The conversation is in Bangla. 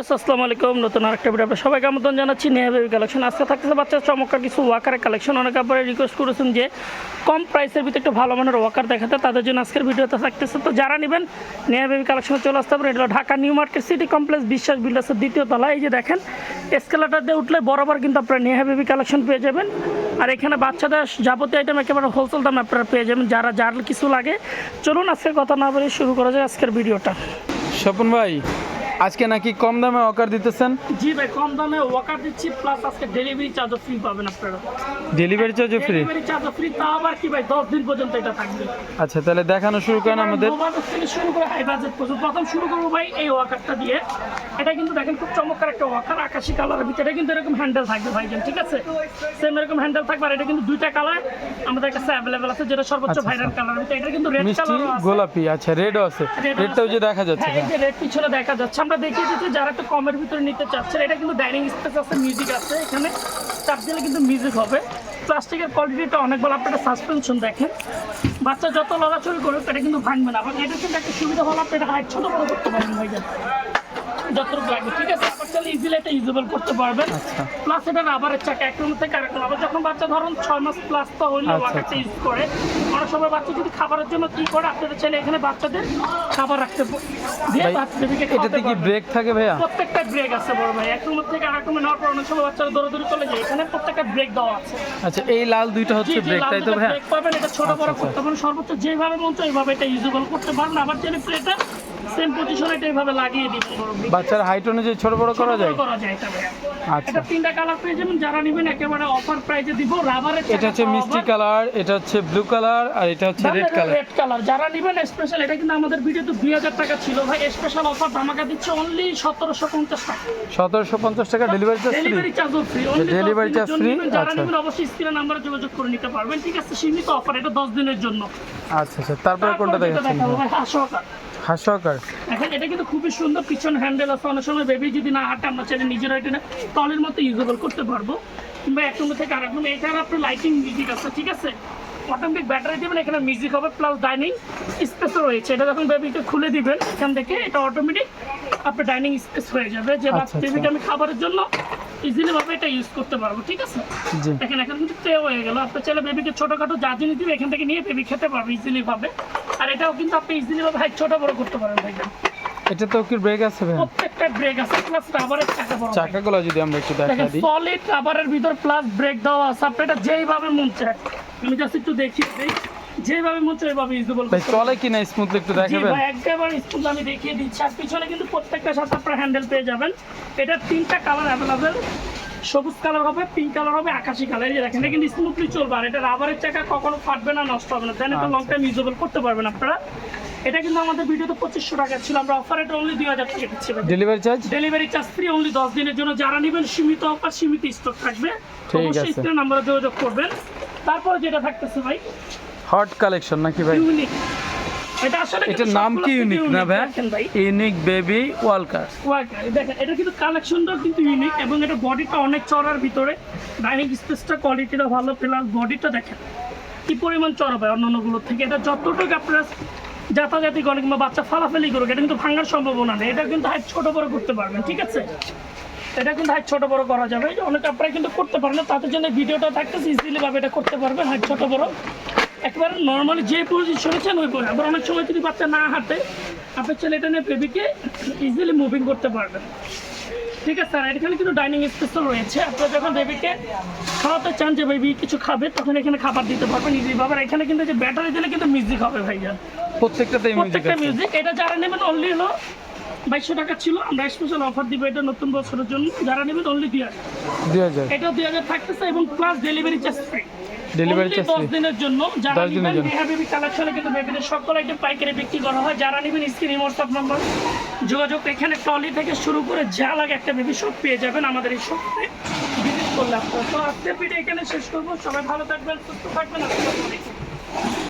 আসসালামু আলাইকুম। নতুন আরেকটা ভিডিও আপনাদের সবাইকে আমন্ত্রণ জানাচ্ছি। নেহা বেবি কালেকশন আজকে থাকতেছে বাচ্চার চমৎকার কিছু ওয়াকারের কালেকশন অনেক আপনারা রিকোয়েস্ট করেছেন যে কম প্রাইসের ভিতরে একটু ভালো মানের ওয়াকার দেখাতে। তাদের জন্য আজকের ভিডিওতে থাকতেছে। তো যারা নেবেন, নেহা বেবি কালেকশনে চলে আসতে পারেন এটা Dhaka new market city complex Biswas বিল্ডার্সের দ্বিতীয় তলা এই যে দেখেন এসকেলেটার দিয়ে উঠলে বরাবর কিন্তু আপনারা নেহা বেবি কালেকশন পেয়ে যাবেন। আর এখানে বাচ্চাদের যাবতীয় আইটেম একেবারে হোলসেল দামে আপনারা পেয়ে যাবেন। যারা যার কিছু লাগে, চলুন আজকের কথা না বলে শুরু করা যায় আজকের ভিডিওটা স্বপন ভাই আজকে নাকি কম দামে অকার দিতেছেন? জি ভাই কম দামে ওয়াকার দিচ্ছি প্লাস আজকে ডেলিভারি চার্জও ফ্রি পাবেন আপনারা। ডেলিভারি চার্জও ফ্রি ডেলিভারি চার্জও ফ্রি তা আবার কি ভাই দশ দিন পর্যন্ত এটা থাকবে। আচ্ছা তাহলে দেখানো শুরু করেন আমাদের। থেকে শুরু করে হাই বাজেট পর্যন্ত। প্রথম শুরু করব ভাই এই ওয়াকারটা দিয়ে। এটা কিন্তু দেখেন খুব চমৎকার একটা ওয়াকার আকাশি কালারের ভিতরে কিন্তু এরকম হ্যান্ডেল থাকবে ভাইজান ঠিক আছে? সেম এরকম হ্যান্ডেল থাকবে আর এটা কিন্তু দুইটা কালার আমাদের কাছে অ্যাভেলেবেল আছে যেটা সর্বোচ্চ আচ্ছা, ভাইরাল কালার এটা কিন্তু রেড কালারও আছে। গোলাপি আচ্ছা রেডও আছে। রেডটাও যে দেখা যাচ্ছে হ্যাঁ, এই যে রেড পিছনে দেখা যাচ্ছে আমরা দেখিয়ে দিচ্ছি যারা একটু কমের ভিতরে নিতে চাচ্ছেন, এটা কিন্তু ডাইনিং স্পেস আছে মিউজিক আছে এখানে। চাপ দিলে কিন্তু মিউজিক হবে। প্লাস্টিকের কোয়ালিটিটা অনেক ভালো, আপনারা সাসপেনশন দেখেন। বাচ্চা যত লড়াচড়ি করবে এটা কিন্তু ভাঙবে না। আবার এটা কিন্তু একটা সুবিধা হলো আপনি এটা হাইট ছোটো বড় করতে পারেন ভাইজান। যতটুকু লাগবে। ঠিক আছে চাইলে ইজিলি এটা ইউজেবল করতে পারবেন। আচ্ছা। প্লাস এটা রাবারের চাকা এক রুম থেকে আরেক। আবার যখন বাচ্চা ধরুন ছয় মাস প্লাস তো হইলে আচ্ছা, ওয়াটারটা আচ্ছা। ইউজ করে। অনেক সময় বাচ্চা যদি খাবারের জন্য কি করে আপনারা চাইলে এখানে বাচ্চাদের খাবার রাখতে দিয়ে বাচ্চাদেরকে এটাতে কি ব্রেক থাকে ভাইয়া? প্রত্যেকটা ব্রেক আছে বড় ভাই। এক রুম থেকে আরেক রুমে নেওয়ার পর অনেক সময় বাচ্চারা দৌড়াদৌড়ি চলে যায়। এখানে প্রত্যেকটা ব্রেক দেওয়া আছে। আচ্ছা এই লাল দুইটা হচ্ছে ব্রেক তাই তো ভাইয়া? ব্রেক পাবেন। এটা ছোট বড় আচ্ছা, করতে পারেন। সর্বোচ্চ যেভাবে মন চায় এইভাবে এটা ইউজেবল করতে পারেন। আবার চাইলে প্লেটা সেম পজিশনে এটা এইভাবে লাগিয়ে পারবেন বাচ্চার হাইট অনুযায়ী ছোট বড় করা যায়? করা যায় এটা আচ্ছা। এটা তিনটা কালার পেয়ে যাবেন যারা নেবেন একেবারে অফার প্রাইসে দিব রাবারের এটা হচ্ছে মিষ্টি কালার এটা হচ্ছে ব্লু কালার আর এটা হচ্ছে রেড কালার রেড কালার যারা নেবেন স্পেশাল এটা কিন্তু আমাদের ভিডিওতে দুই হাজার টাকা ছিল ভাই। স্পেশাল অফার ধামাকা দিচ্ছে অনলি সতেরোশো পঞ্চাশ টাকা। সতেরোশো পঞ্চাশ টাকা ডেলিভারি চার্জ ফ্রি ডেলিভারি চার্জও ফ্রি Delivery charge free? যারা আচ্ছা। নেবেন অবশ্যই স্ক্রিনে নাম্বারে যোগাযোগ করে নিতে পারবেন। ঠিক আছে সীমিত অফার এটা দশ দিনের জন্য। আচ্ছা আচ্ছা। তারপরে কোনটা দেখাচ্ছেন? হাস্যকর। এখন এটা কিন্তু খুবই সুন্দর পিছন হ্যান্ডেল আছে। অনেক সময় বেবি যদি না হাঁটে আমরা চাইলে নিজেরা এটা তলের মতো ইউজেবল করতে পারব। কিংবা এক রুম থেকে আরেক রুমে এখানে আপনার লাইটিং মিউজিক আছে ঠিক আছে? অটোমেটিক ব্যাটারি দিবেন এখানে মিউজিক হবে প্লাস ডাইনিং স্পেসও রয়েছে। এটা যখন বেবিকে খুলে দিবেন এখান থেকে এটা অটোমেটিক আপনার ডাইনিং স্পেস হয়ে যাবে। যে আচ্ছা, আচ্ছা। বেবিকে আমি খাবারের জন্য ইজিলি ভাবে এটা ইউজ করতে পারব ঠিক আছে? জি। দেখেন এখন কিন্তু ট্রে হয়ে গেল। আপনি চাইলে বেবিকে ছোটখাটো যা জিনিস দিবে এখান থেকে নিয়ে বেবি খেতে পারবে ইজিলি ভাবে। আর এটাও কিন্তু আপনি ইজিলি হাইট ছোট বড় করতে পারেন ভাইজান এটা তো কি ব্রেক আছে ভাইয়া প্রত্যেকটা ব্রেক আছে প্লাস রাবারের চাকা বড় চাকাগুলো যদি আমরা একটু দেখা দেখেন দিই। সলিড রাবারের ভিতর প্লাস ব্রেক দেওয়া আছে আপনি এটা যেইভাবে মন চায়। আমি জাস্ট একটু দিই যেভাবে মন চায় ওইভাবে ইউজেবল ভাই চলে কিনা স্মুথলি একটু দেখাবেন? ভাই একেবারে স্কুল আমি দেখিয়ে দিচ্ছি। আর পিছনে কিন্তু প্রত্যেকটা সাথে আপনার হ্যান্ডেল পেয়ে যাবেন। এটার তিনটা কালার অ্যাভেলেবেল সবুজ কালার হবে পিঙ্ক কালার হবে আকাশি কালার। এই দেখেন কিন্তু স্মুথলি চলবে। আর এটা রাবারের চাকা কখনো ফাটবে না নষ্ট হবে না। দেন এটা লং টাইম ইউজেবল করতে পারবেন আপনারা। এটা কিন্তু আমাদের ভিডিওতে পঁচিশশো টাকা ছিল। আমরা অফার এটা অনলি দুই হাজার টাকা দিচ্ছি। Delivery charge delivery charge free only দশ দিনের জন্য। যারা নেবেন সীমিত অফার সীমিত স্টক থাকবে। অবশ্যই। স্ক্রিনে নাম্বারে যোগাযোগ করবেন। তারপরে যেটা থাকতেছে ভাই হট কালেকশন নাকি ভাই? ইউনিক এটা আসলে এটার নাম কি ইউনিক না ভাই? ইউনিক বেবি ওয়ালকার দেখেন এটা কিন্তু কালেকশনটাও কিন্তু ইউনিক এবং এটা বডিটা অনেক চড়ার ভিতরে। ডাইনিং স্পেসটা কোয়ালিটিটা ভালো প্লাস বডিটা দেখেন। কি পরিমাণ চড়া পায় অন্যান্যগুলোর থেকে? এটা যতটুকু আপনার যাতায়াতি কিংবা বাচ্চা ফালাফালি করুক এটা কিন্তু ভাঙার সম্ভাবনা নেই। এটা কিন্তু হাইট ছোট বড় করতে পারবেন ঠিক আছে? এটা কিন্তু হাইট ছোট বড় করা যাবে। অনেক আপনারা কিন্তু করতে পারেন না তাদের জন্য ভিডিওটা থাকতেছে ইজিলি ভাবে এটা করতে পারবেন হাইট ছোট বড়। একবার নর্মালি যে পজিশনে চান ওই আবার অনেক সময় যদি বাচ্চা না হাঁটে আপনার ছেলে এটা নিয়ে বেবিকে ইজিলি মুভিং করতে পারবেন। ঠিক আছে স্যার এখানে কিন্তু ডাইনিং স্পেসও রয়েছে। আপনারা যখন বেবিকে খাওয়াতে চান যে বেবি কিছু খাবে তখন এখানে খাবার দিতে পারবেন ইজি ভাবে। আর এখানে কিন্তু যে ব্যাটারি দিলে কিন্তু মিউজিক হবে ভাইজান প্রত্যেকটাতেই মিউজিক প্রত্যেকটা মিউজিক এটা যারা নেবেন অনলি হলো বাইশশো টাকা ছিল। আমরা স্পেশাল অফার দিব এটা নতুন বছরের জন্য। যারা নেবেন অনলি দুই হাজার। দুই হাজার। এটা দুই হাজার থাকতেছে এবং plus delivery charge free delivery charge দশ দিনের জন্য যারা 10 নেবেন জন্য। বেবি কালেকশনে কিন্তু বেবিদের সকল আইটেম পাইকারি বিক্রি করা হয়। যারা নেবেন স্ক্রিন হোয়াটসঅ্যাপ নাম্বার যোগাযোগ এখানে টলি থেকে শুরু করে যা লাগে একটা বেবি সব পেয়ে যাবেন আমাদের এই শপে ভিজিট করলে আপনারা। তো আজকে ভিডিও এখানে শেষ করব। সবাই ভালো থাকবেন সুস্থ থাকবেন। আসসালামু আলাইকুম।